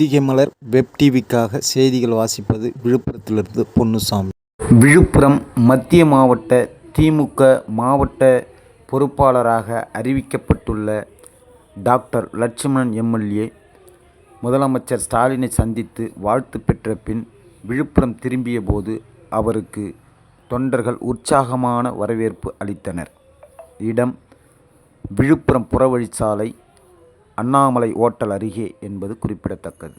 அதிகமலர் மலர் web டிவிக்காக செய்திகள் வாசிப்பது விழுப்புரத்திலிருந்து பொன்னுசாமி. விழுப்புரம் மத்திய மாவட்ட திமுக மாவட்ட பொறுப்பாளராக அறிவிக்கப்பட்டுள்ள டாக்டர் லட்சுமணன் எம்எல்ஏ முதலமைச்சர் ஸ்டாலினை சந்தித்து வாழ்த்து பெற்ற பின் விழுப்புரம் திரும்பிய போது அவருக்கு தொண்டர்கள் உற்சாகமான வரவேற்பு அளித்தனர். இடம் விழுப்புரம் புறவழிச்சாலை அண்ணாமலை ஓட்டல் அருகே என்பது குறிப்பிடத்தக்கது.